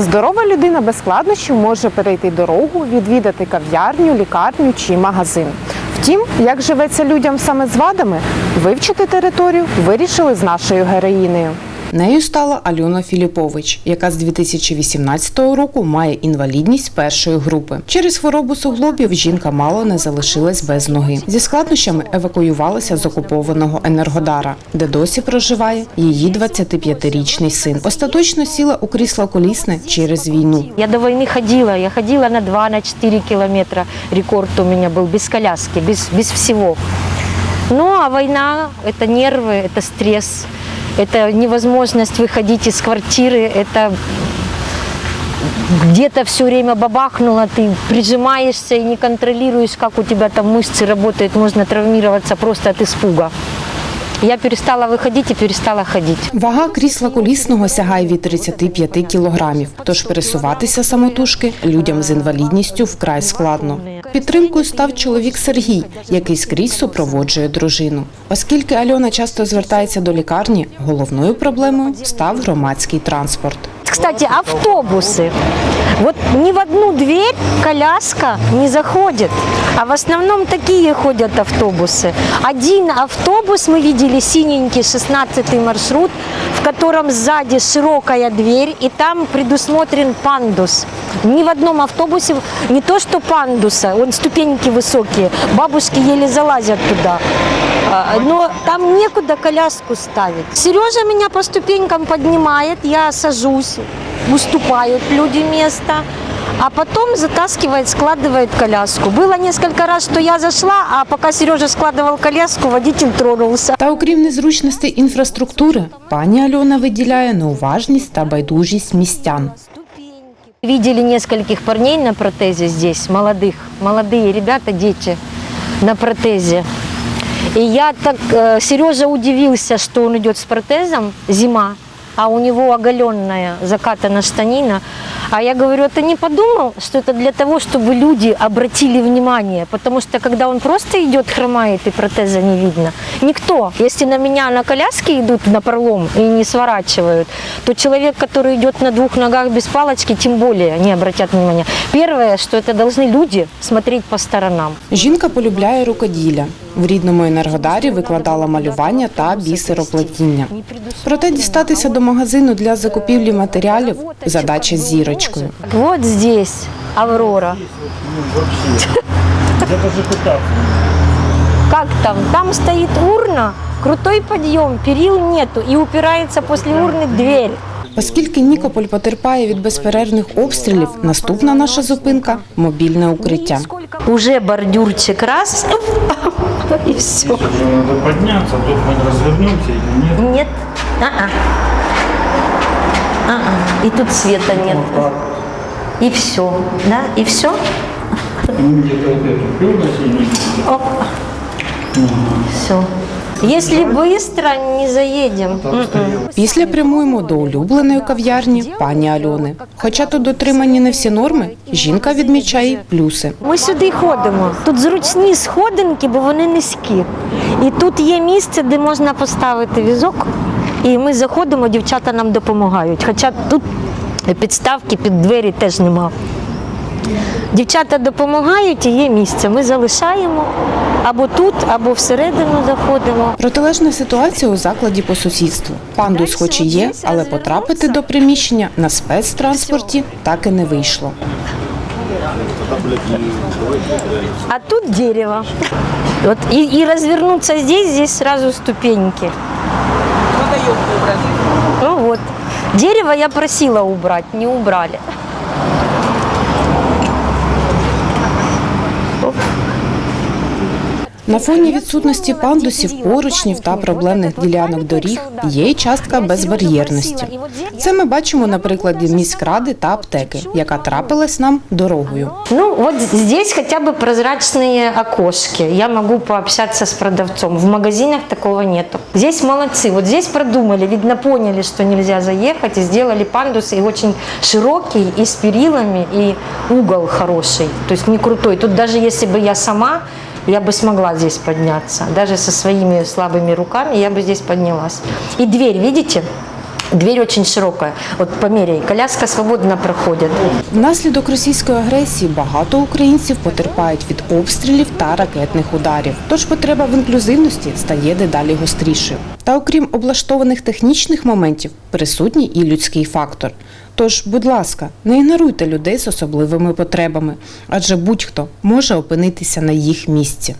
Здорова людина без складнощів може перейти дорогу, відвідати кав'ярню, лікарню чи магазин. Втім, як живеться людям саме з вадами, вивчити територію вирішили з нашою героїнею. Нею стала Альона Філіпович, яка з 2018 року має інвалідність першої групи. Через хворобу суглобів жінка мало не залишилась без ноги. Зі складнощами евакуювалася з окупованого Енергодара, де досі проживає її 25-річний син. Остаточно сіла у крісло колісне через війну. Я до войны ходила, я ходила на 2, на 4 километра, рекорд у меня был, без коляски, без, без всего. Ну, а война – это нервы, это стресс, это невозможность выходить из квартиры, это где-то все время бабахнуло, ты прижимаешься и не контролируешь, как у тебя там мышцы работают, можно травмироваться просто от испуга. Я перестала выходить и перестала ходить. Вага крісла колісного сягає від 35 кілограмів, тож пересуватися самотужки людям з інвалідністю вкрай складно. Підтримкою став чоловік Сергій, який скрізь супроводжує дружину. Оскільки Альона часто звертається до лікарні, головною проблемою став громадський транспорт. Кстати, автобусы. Вот ни в одну дверь коляска не заходит, а в основном такие ходят автобусы. Один автобус мы видели синенький, 16 маршрут, в котором сзади широкая дверь, и там предусмотрен пандус. Ни в одном автобусе не то что пандуса, он ступеньки высокие, бабушки еле залазят туда. А, Но там некуда коляску ставить. Сережа меня по ступенькам поднимает, я сажусь, уступают люди место, а потом затаскивает, складывает коляску. Было несколько раз, что я зашла, а пока Сережа складывал коляску, водитель тронулся. Та окрім незручностей інфраструктури, пані Альона виділяє неуважність та байдужість містян. Видели нескольких парней на протезе здесь, молодых, молодые ребята, дети на протезе. И я так, э, Сережа удивился, что он идет с протезом, зима, а у него оголенная закатана штанина. А я говорю, это не подумал, что это для того, чтобы люди обратили внимание, потому что когда он просто идет, хромает и протеза не видно, никто, если на меня на коляске идут на пролом и не сворачивают, то человек, который идет на двух ногах без палочки, тем более не обратят внимания. Первое, что это должны люди смотреть по сторонам. Жінка полюбляє рукоділля. В рідному Енергодарі викладала малювання та бісероплетіння. Проте дістатися до магазину для закупівлі матеріалів задача з зірочкою. Вот здесь Аврора. Как там? Там стоит урна, крутой подъем, перил нету и упирается после урны дверь. Оскільки Нікополь потерпає від безперервних обстрілів, наступна наша зупинка мобільне укриття. Уже бордюрчик раз, и все. Надо подняться, тут мы развернемся или нет. Нет. А-а. А-а. И тут света нет. И все. Да? И все. Ну, где-то вот эту. Все. Если быстро, не заедем. Після прямуємо до улюбленої кав'ярні пані Альони. Хоча тут дотримані не всі норми, жінка відмічає й плюси. Ми сюди ходимо. Тут зручні сходинки, бо вони низькі. І тут є місце, де можна поставити візок. І ми заходимо, дівчата нам допомагають. Хоча тут підставки під двері теж нема. Дівчата допомагають і є місце. Ми залишаємо або тут, або всередину заходимо. Протилежна ситуація у закладі по сусідству. Пандус хоч і є, але потрапити до приміщення на спецтранспорті так і не вийшло. А тут дерево. Вот и, и развернуться здесь, здесь сразу ступеньки. Ну вот. Дерево я просила убрать, не убрали. На фоні відсутності пандусів, поручнів та проблемних ділянок доріг є й частка безбар'єрності. Це ми бачимо на прикладі міськради та аптеки, яка трапилась нам дорогою. Ну вот здесь хотя бы прозрачные окошки. Я могу пообщаться с продавцом. В магазинах такого нету. Здесь молодцы. Вот здесь продумали, видно, поняли, что нельзя заехать и сделали пандусы и очень широкий, и с перилами, и угол хороший. То есть не крутой. Тут даже если бы я сама, я бы смогла здесь подняться. Даже со своими слабыми руками я бы здесь поднялась. И дверь, видите? Дверь очень широкая. Вот померяй, коляска свободно проходит. Внаслідок російської агресії багато українців потерпають від обстрілів та ракетних ударів. Тож потреба в інклюзивності стає дедалі гострішою. Та окрім облаштованих технічних моментів, присутній і людський фактор. Тож, будь ласка, не ігноруйте людей з особливими потребами, адже будь-хто може опинитися на їх місці.